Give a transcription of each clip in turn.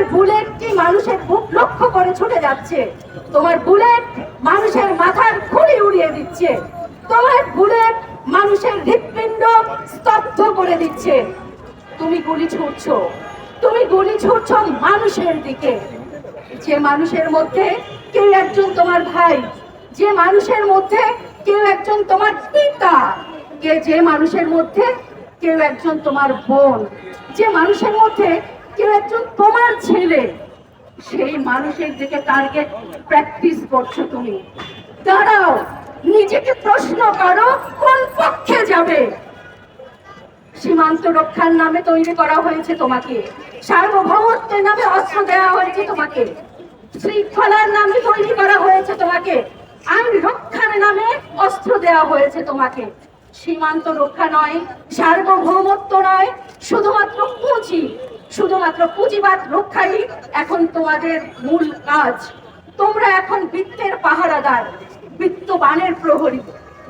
তোমার বুলেটটি মানুষের বুক লক্ষ্য করে ছুটে যাচ্ছে? তোমার বুলেট মানুষের মাথার খুলি উড়িয়ে দিচ্ছে। তোমার বুলেট মানুষের হৃৎপিণ্ড স্তব্ধ করে দিচ্ছে। তুমি গুলি ছুটছো তুমি গুলি ছুটছো মানুষের দিকে। যে মানুষের মধ্যে কেউ একজন তোমার ভাই, যে মানুষের মধ্যে কেউ একজন তোমার পিতা, কে যে মানুষের মধ্যে কেউ একজন তোমার বোন, যে মানুষের মধ্যে কেউ একজন তোমার ছেলে? সেই মানুষের দিকে টার্গেট প্র্যাকটিস করছ তুমি। দাঁড়াও, নিজেকে প্রশ্ন করো, কোন পক্ষে যাবে? সীমান্ত রক্ষার নামে তৈরি করা হয়েছে তোমাকে। সার্বভৌমত্বের নামে অস্ত্র দেওয়া হয়েছে তোমাকে। শৃঙ্খলার নামে তৈরি করা হয়েছে তোমাকে। আইন রক্ষার নামে অস্ত্র দেওয়া হয়েছে তোমাকে। সীমান্ত রক্ষা নয়, সার্বভৌমত্ব নয় শুধুমাত্র পুঁজিবাদ রক্ষাই এখন তোমাদের মূল কাজ। তোমরা এখন বৃত্তের পাহারাদার, বৃত্তবানের প্রহরী।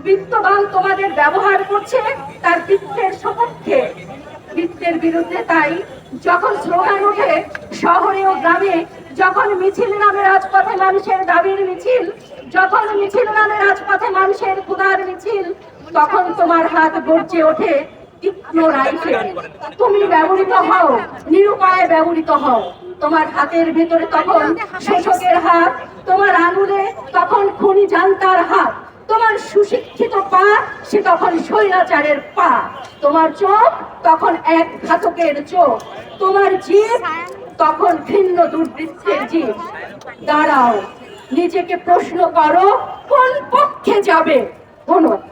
বৃত্তবান তোমাদের ব্যবহার করছে তার বৃত্তের সপক্ষে। বৃত্তের বিরুদ্ধে তাই যখন স্লোগান ওঠে, শহরে ও গ্রামে যখন মিছিল নামে রাজপথে মানুষের দাবির মিছিল, যখন মিছিল নামে রাজপথে মানুষের ক্ষুধার মিছিল, তখন তোমার হাত গর্জে ওঠে তুমি ব্যবহৃত হও, নিরুপায় ব্যবহৃত হও। তোমার হাতের ভেতরে তখন শোষকের হাত, তোমার আঙুলে তখন খুনি জান্তার হাত। তোমার সুশিক্ষিত পা, সে তখন স্বৈরাচারের পা। তোমার চোখ তখন এক ঘাতকের চোখ। তোমার জীব তখন ভিন্ন দুর্বৃত্তের জীব দাঁড়াও, নিজেকে প্রশ্ন করো, কোন পক্ষে যাবে? ধন্যবাদ